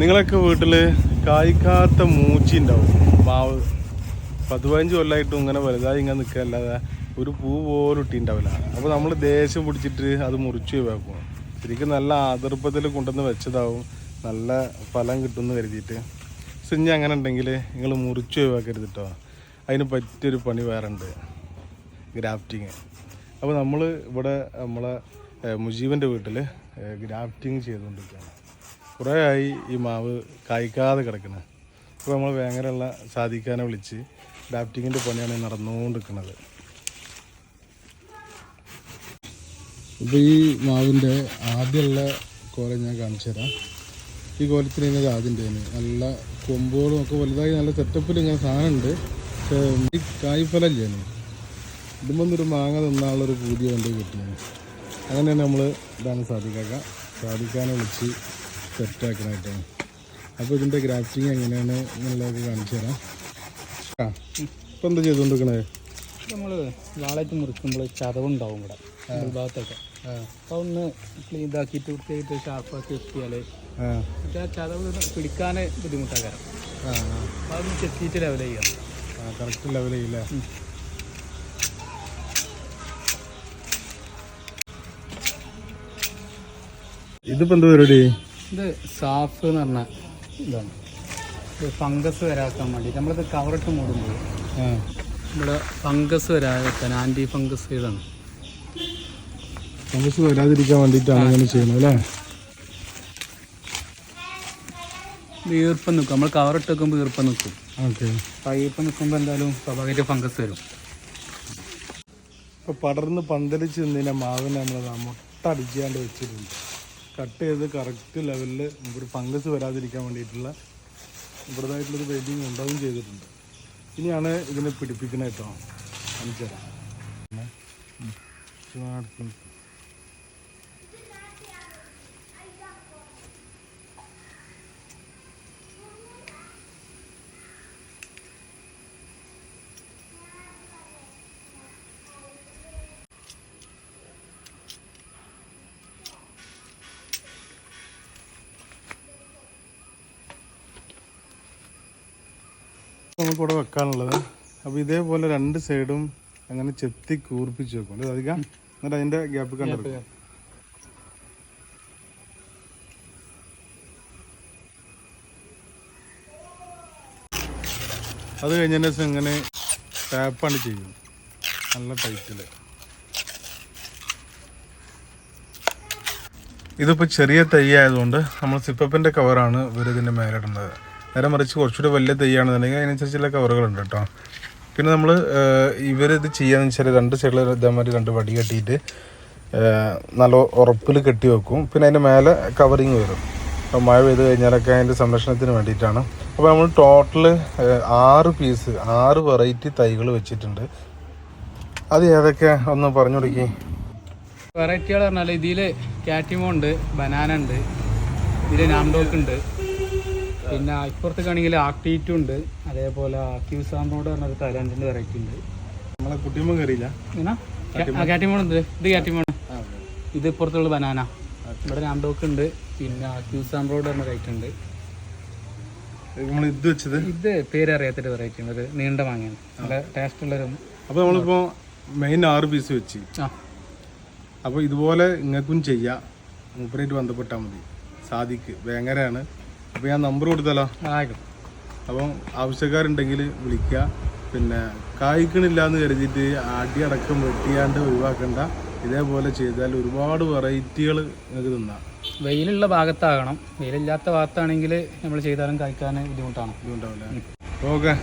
നിങ്ങളൊക്കെ വീട്ടിൽ കായ്ക്കാത്ത മൂച്ചി ഉണ്ടാവും മാവ് പതിനഞ്ച് കൊല്ലമായിട്ടും ഇങ്ങനെ വലുതായി ഇങ്ങനെ നിൽക്കല്ലാതെ ഒരു പൂ പോലും ഇട്ടിണ്ടാവില്ല. അപ്പോൾ നമ്മൾ ദേഷ്യം പിടിച്ചിട്ട് അത് മുറിച്ച് ഒഴിവാക്കും. ശരിക്കും നല്ല ആതൃപ്പത്തിൽ കൊണ്ടുവന്ന് വെച്ചതാവും. നല്ല ഫലം കിട്ടുമെന്ന് കരുതിയിട്ട്. സിഞ്ഞ അങ്ങനെ ഉണ്ടെങ്കിൽ നിങ്ങൾ മുറിച്ച് ഒഴിവാക്കരുത് കേട്ടോ അതിന് പറ്റിയൊരു പണി വേറെ ഉണ്ട് ഗ്രാഫ്റ്റിങ്. അപ്പോൾ നമ്മൾ ഇവിടെ നമ്മളെ മുജീബന്റെ വീട്ടിൽ ഗ്രാഫ്റ്റിങ് ചെയ്തുകൊണ്ടിരിക്കുകയാണ്. കുറേ ആയി ഈ മാവ് കായ്ക്കാതെ കിടക്കുന്നത് അപ്പോൾ നമ്മൾ വേങ്ങരയുള്ള സാധിക്കാനെ വിളിച്ച് ഡാപ്റ്റിങ്ങിന്റെ പണിയാണ് നടന്നുകൊണ്ടിരിക്കുന്നത് ഇപ്പോൾ ഈ മാവിന്റെ ആദ്യമുള്ള കോല ഞാൻ കാണിച്ചു തരാം. ഈ കോലത്തിന് ഇതിനത് ആദ്യം നല്ല കൊമ്പുകളും ഒക്കെ വലുതായി നല്ല സെറ്റപ്പിൽ ഇങ്ങനെ സാധനമുണ്ട് ഈ കായ്ഫലല്ലേ ഇതുമ്പോൾ മാങ്ങ തിന്നാനുള്ളൊരു പൂതി കൊണ്ട് കിട്ടിയാണ് അങ്ങനെയാണ് നമ്മൾ ഇതാണ് സാധിക്കാക്ക സാധിക്കാനെ വിളിച്ച് സെറ്റാക്കണായിട്ടാണ് അപ്പോൾ ഇതിന്റെ ഗ്രാഫ്റ്റിങ് എങ്ങനെയാണ് എന്നുള്ളതൊക്കെ കാണിച്ചു തരാം. ആ ഇപ്പം എന്താ ചെയ്തുകൊണ്ടിരിക്കണേ നമ്മൾ വാളായിട്ട് മുറിക്കുമ്പോൾ ചതവുണ്ടാവും ഇവിടെ ഭാഗത്തൊക്കെ. അപ്പോൾ ഒന്ന് ക്ലീൻ ഇതാക്കിയിട്ട് വൃത്തിയായിട്ട് ഷാർപ്പാക്കി എത്തിയാൽ ആ. മറ്റേ ആ ചതവ് പിടിക്കാൻ ബുദ്ധിമുട്ടാകാരം ആ അപ്പോൾ അതൊന്ന് ചെത്തിയിട്ട് ലെവൽ ചെയ്യാം ആ കറക്റ്റ് ചെയ്യില്ലേ? ഇതിപ്പോ എന്താ പരിപാടി? ഇത് സാഫ് എന്ന് പറഞ്ഞ ഇതാണ്. ഇത് ഫംഗസ് വരാക്കാൻ വേണ്ടി. നമ്മളിത് കവറിട്ട് മൂടുമ്പോൾ നമ്മുടെ ഇവിടെ ഫംഗസ് വരാതിരിക്കാൻ ആന്റി ഫംഗസ് ഇതാണ്. ഫംഗസ് വരാതിരിക്കാൻ വേണ്ടിയിട്ടാണ് അങ്ങനെ ചെയ്യുന്നത് അല്ലേ? ഈർപ്പം നിൽക്കും. നമ്മൾ കവറിട്ട് വെക്കുമ്പോൾ ഈർപ്പം നിൽക്കും. ഓക്കെ. ഈർപ്പം നിൽക്കുമ്പോൾ എന്തായാലും സ്വാഭാവികമായിട്ട് ഫംഗസ് വരും. ഇപ്പോൾ പടർന്ന് പന്തലിച്ച് നിന്നതിന്റെ മാവിനെ നമ്മൾ മുട്ടടിച്ചാണ്ട് വെച്ചിട്ടുണ്ട്. കട്ട് ചെയ്ത് കറക്റ്റ് ലെവലിൽ ഒരു ഫംഗസ് വരാതിരിക്കാൻ വേണ്ടിയിട്ടുള്ള ഇവിടുതായിട്ടുള്ളൊരു വെയിറ്റിംഗ് ഉണ്ടാവും ചെയ്തിട്ടുണ്ട്. ഇനിയാണ് ഇതിനെ പിടിപ്പിക്കുന്നത് കേട്ടോ. കാണിച്ചു തരാം ഉം. നമുക്കിവിടെ വെക്കാനുള്ളത്. അപ്പോൾ ഇതേപോലെ രണ്ട് സൈഡും അങ്ങനെ ചെത്തി കൂർപ്പിച്ച് വെക്കും. അല്ലേ അധികം എന്നിട്ട് അതിന്റെ ഗ്യാപ്പ് കണ്ടെടുക്കും അത് കഴിഞ്ഞതിന് ശേഷം ഇങ്ങനെ ടാപ്പാണ് ചെയ്യും നല്ല ടൈറ്റിൽ ഇതിപ്പോൾ ചെറിയ തൈ ആയതുകൊണ്ട് നമ്മൾ സിപ്പപ്പിന്റെ കവറാണ് ഇവർ ഇതിന്റെ മേലിടുന്നത്. നേരെ മറിച്ച് കുറച്ചുകൂടി വലിയ തെയ്യാണെന്നുണ്ടെങ്കിൽ അതിനനുസരിച്ചുള്ള കവറുകളുണ്ട് കേട്ടോ. പിന്നെ നമ്മൾ ഇവരിത് ചെയ്യാന്ന് വെച്ചാൽ രണ്ട് സൈഡിൽ ഇതേമാതിരി രണ്ട് വടി കെട്ടിയിട്ട് നല്ല ഉറപ്പിൽ കെട്ടി വെക്കും. പിന്നെ അതിന്റെ മേലെ കവറിങ് വരും. അപ്പോൾ മഴ പെയ്ത് കഴിഞ്ഞാലൊക്കെ അതിന്റെ സംരക്ഷണത്തിന് വേണ്ടിയിട്ടാണ്. അപ്പോൾ നമ്മൾ ടോട്ടൽ ആറ് പീസ് ആറ് വെറൈറ്റി തൈകൾ വെച്ചിട്ടുണ്ട്. അത് ഏതൊക്കെ? ഒന്ന് പറഞ്ഞു കൊടുക്കി. വെറൈറ്റികൾ പറഞ്ഞാൽ ഇതിൽ കാറ്റിമോ ഉണ്ട് ബനാന ഉണ്ട് ഇതിൽ നാംഡോക്ക് ഉണ്ട്. പിന്നെ ഇപ്പുറത്തേക്കാണെങ്കിൽ ആക്ടീറ്റും ഉണ്ട്. അതേപോലെ ക്യൂസാമ്പോട് പറഞ്ഞ ഒരു തായ്ലാൻഡിന്റെ വെറൈറ്റി ഉണ്ട്. നമ്മളെ കുട്ടിമോൻ കയറിയില്ല. ഇങ്ങനെ കാറ്റിമോൺ ഉണ്ട്. ഇത് കാറ്റിമോൺ ഇത് ഇപ്പുറത്തുള്ള ബനാന ഇവിടെ രണ്ടോക്ക് ഉണ്ട്. പിന്നെ ക്യൂസാമ്പോട് പറഞ്ഞ റൈറ്റ് ഉണ്ട്. നമ്മൾ ഇത് വെച്ചത്? ഇത് പേരറിയാത്തൊരു വെറൈറ്റി ഉണ്ട് ഒരു നീണ്ട മാങ്ങയാണ്. നല്ല ടേസ്റ്റ് ഉള്ളൊരു അപ്പോൾ നമ്മളിപ്പോൾ മെയിൻ ആറ് പീസ് വെച്ച്. അപ്പോൾ ഇതുപോലെ നിങ്ങൾക്കും ചെയ്യാം. മൂപ്പരായിട്ട് ബന്ധപ്പെട്ടാൽ മതി. സാധിക്ക് വേങ്ങരയാണ് അപ്പോൾ ഞാൻ നമ്പർ കൊടുത്തല്ലോ ആയിക്കോട്ടെ. അപ്പം ആവശ്യക്കാരുണ്ടെങ്കിൽ വിളിക്കുക. പിന്നെ കായ്ക്കണില്ല എന്ന് കരുതിയിട്ട് അടിയടക്കം വെട്ടിയാണ്ട് ഒഴിവാക്കണ്ട. ഇതേപോലെ ചെയ്താൽ ഒരുപാട് വെറൈറ്റികൾ നിങ്ങൾക്ക് തിന്നാം. വെയിലുള്ള ഭാഗത്താകണം. വെയിലില്ലാത്ത ഭാഗത്താണെങ്കിൽ നമ്മൾ ചെയ്താലും കായ്ക്കാൻ ബുദ്ധിമുട്ടാണ്. ബുദ്ധിമുട്ടാവില്ല? ഓക്കെ.